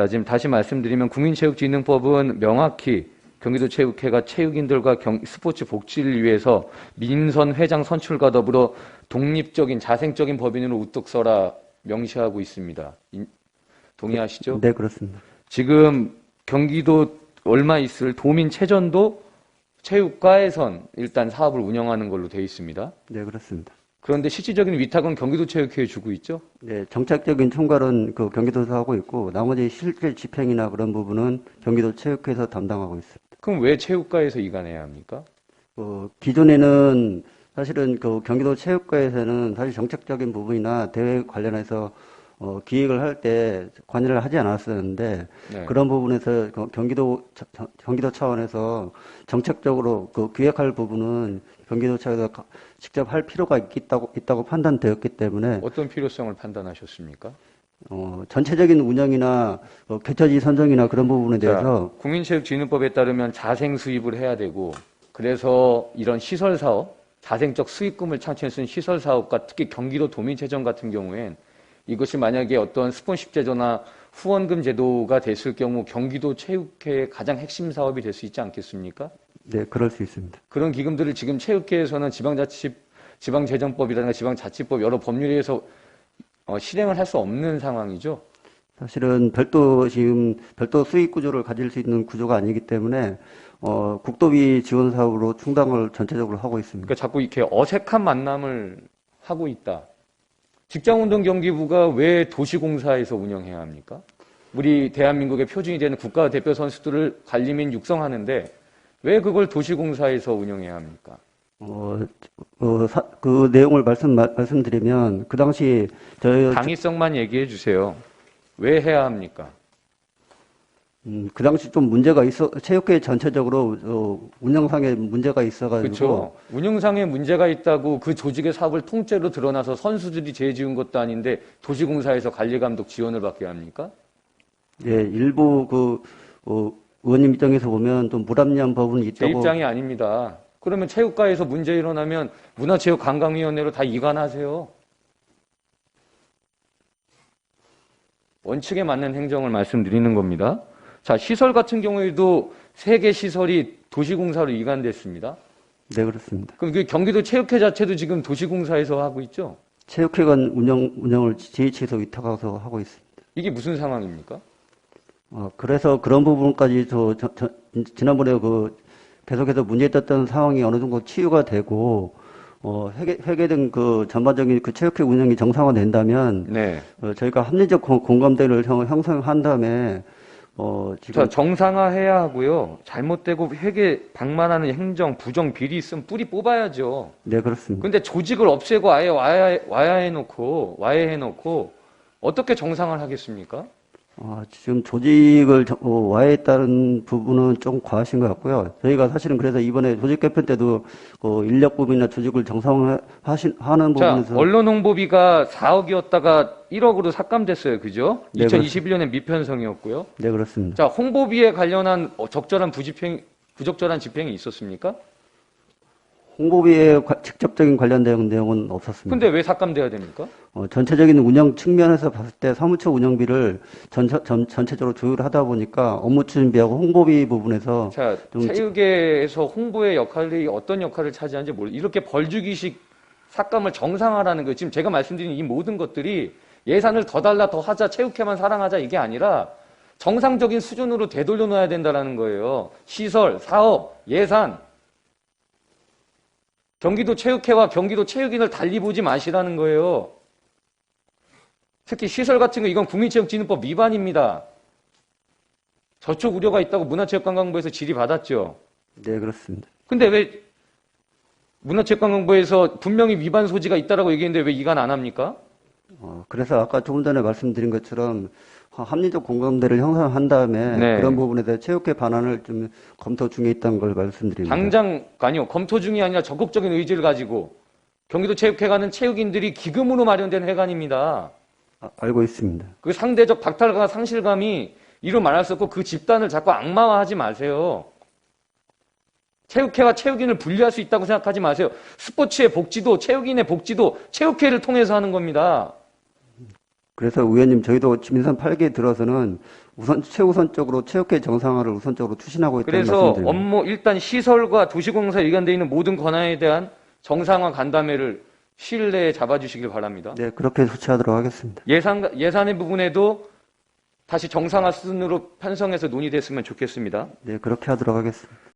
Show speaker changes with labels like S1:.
S1: 자, 지금 다시 말씀드리면 국민체육진흥법은 명확히 경기도 체육회가 체육인들과 경- 스포츠 복지를 위해서 민선 회장 선출과 더불어 독립적인 자생적인 법인으로 우뚝 서라 명시하고 있습니다. 인- 동의하시죠?
S2: 네, 그렇습니다.
S1: 지금 경기도 얼마 있을 도민 체전도 체육과에선 일단 사업을 운영하는 걸로 되어 있습니다.
S2: 네, 그렇습니다.
S1: 그런데 실질적인 위탁은 경기도 체육회에 주고 있죠?
S2: 네, 정책적인 총괄은 그 경기도에서 하고 있고 나머지 실제 집행이나 그런 부분은 경기도 체육회에서 담당하고 있습니다.
S1: 그럼 왜 체육과에서 이관해야 합니까?
S2: 어, 기존에는 사실은 그 경기도 체육과에서는 사실 정책적인 부분이나 대회 관련해서 어, 기획을 할 때 관여를 하지 않았었는데
S1: 네.
S2: 그런 부분에서 그 경기도 경기도 차원에서 정책적으로 그 기획할 부분은 경기도 차에서 가- 직접 할 필요가 있다고 있다고 판단되었기 때문에
S1: 어떤 필요성을 판단하셨습니까?
S2: 어, 전체적인 운영이나 어, 개처지 선정이나 그런 부분에 대해서
S1: 자, 국민체육진흥법에 따르면 자생 수입을 해야 되고 그래서 이런 시설 사업, 자생적 수익금을 창출할 수 있는 시설 사업과 특히 경기도 도민체전 같은 경우엔 이것이 만약에 어떤 스폰십 제도나 후원금 제도가 됐을 경우 경기도 체육회의 가장 핵심 사업이 될 수 있지 않겠습니까?
S2: 네 그럴 수 있습니다.
S1: 그런 기금들을 지금 체육회에서는 지방자치 지방재정법이라든가 지방자치법 여러 법률에서 어, 실행을 할 수 없는 상황이죠.
S2: 사실은 별도 지금 별도 수익 구조를 가질 수 있는 구조가 아니기 때문에 어, 국도비 지원 사업으로 충당을 전체적으로 하고 있습니다.
S1: 그러니까 자꾸 이렇게 어색한 만남을 하고 있다. 직장운동 경기부가 왜 도시공사에서 운영해야 합니까? 우리 대한민국의 표준이 되는 국가대표 선수들을 관리 및 육성하는데 왜 그걸 도시공사에서 운영해야 합니까?
S2: 어, 어, 사- 그 내용을 말씀 마- 말씀드리면 그 당시 저희
S1: 당위성만 얘기해 주세요. 왜 해야 합니까?
S2: 음, 그 당시 좀 문제가 있어 체육회 전체적으로 어, 운영상에 문제가 있어가지고
S1: 그렇죠. 운영상에 문제가 있다고 그 조직의 사업을 통째로 드러나서 선수들이 죄 지은 것도 아닌데 도시공사에서 관리감독 지원을 받게 합니까?
S2: 예, 일부 그 어, 의원님 입장에서 보면 좀 불합리한 부분이
S1: 제
S2: 있다고
S1: 입장이 아닙니다. 그러면 체육과에서 문제 일어나면 문화체육관광위원회로 다 이관하세요. 원칙에 맞는 행정을 말씀드리는 겁니다. 자, 시설 같은 경우에도 세 개 시설이 도시공사로 이관됐습니다.
S2: 네 그렇습니다.
S1: 그럼 그 경기도 체육회 자체도 지금 도시공사에서 하고 있죠?
S2: 체육회관 운영 운영을 GH에서 위탁해서 하고 있습니다.
S1: 이게 무슨 상황입니까?
S2: 어, 그래서 그런 부분까지 저, 저- 저- 지난번에 그 계속해서 문제됐던 상황이 어느 정도 치유가 되고 어, 회계, 회계된 그 전반적인 그 체육회 운영이 정상화된다면
S1: 네.
S2: 어, 저희가 합리적 공- 공감대를 형- 형성한 다음에 어, 지금
S1: 자, 정상화해야 하고요. 잘못되고 회계 방만하는 행정, 부정, 비리 있으면 뿌리 뽑아야죠.
S2: 네 그렇습니다.
S1: 근데 조직을 없애고 아예 와야, 와야 해놓고, 와야 해놓고, 어떻게 정상을 하겠습니까?
S2: 어, 지금 조직을 저- 어, 와해했다는 부분은 좀 과하신 것 같고요. 저희가 사실은 그래서 이번에 조직 개편 때도 어, 인력 부분이나 조직을 정상화하는
S1: 자,
S2: 부분에서
S1: 언론 홍보비가 4억이었다가 1억으로 삭감됐어요. 그죠?
S2: 네,
S1: 2021년에 미편성이었고요.
S2: 네 그렇습니다.
S1: 자, 홍보비에 관련한 어, 적절한 부집행, 부적절한 집행이 있었습니까?
S2: 홍보비에 과- 직접적인 관련된 내용은 없었습니다.
S1: 근데 왜 삭감돼야 됩니까?
S2: 어, 전체적인 운영 측면에서 봤을 때 사무처 운영비를 전체, 전, 전체적으로 조율하다 보니까 업무 추진비하고 홍보비 부분에서
S1: 자,
S2: 좀
S1: 체육계에서 홍보의 역할이 어떤 역할을 차지하는지 모르 이렇게 벌주기식 삭감을 정상화라는 거 지금 제가 말씀드린 이 모든 것들이 예산을 더 달라 더 하자 체육회만 사랑하자 이게 아니라 정상적인 수준으로 되돌려 놔야 된다라는 거예요. 시설, 사업, 예산. 경기도 체육회와 경기도 체육인을 달리 보지 마시라는 거예요. 특히 시설 같은 거 이건 국민체육진흥법 위반입니다. 저쪽 우려가 있다고 문화체육관광부에서 질의 받았죠.
S2: 네 그렇습니다.
S1: 근데 왜 문화체육관광부에서 분명히 위반 소지가 있다라고 얘기했는데 왜 이관 안 합니까?
S2: 어, 그래서 아까 조금 전에 말씀드린 것처럼 하- 합리적 공감대를 형성한 다음에
S1: 네.
S2: 그런 부분에 대해 체육회 반환을 좀 검토 중에 있다는 걸 말씀드립니다.
S1: 당장 아니요 검토 중이 아니라 적극적인 의지를 가지고 경기도 체육회관은 체육인들이 기금으로 마련된 회관입니다.
S2: 아, 알고 있습니다.
S1: 그 상대적 박탈과 상실감이 이루 말할 수 없고 그 집단을 자꾸 악마화하지 마세요. 체육회와 체육인을 분리할 수 있다고 생각하지 마세요. 스포츠의 복지도 체육인의 복지도 체육회를 통해서 하는 겁니다.
S2: 그래서 의원님 저희도 민선 8기에 들어서는 우선 최우선적으로 체육회 정상화를 우선적으로 추진하고 있다는
S1: 그래서
S2: 말씀드립니다.
S1: 업무 일단 시설과 도시공사 일관되어 있는 모든 권한에 대한 정상화 간담회를 시일 내에 잡아주시길 바랍니다.
S2: 네, 그렇게 조치하도록 하겠습니다.
S1: 예산 예산의 부분에도 다시 정상화 순으로 편성해서 논의됐으면 좋겠습니다.
S2: 네, 그렇게 하도록 하겠습니다.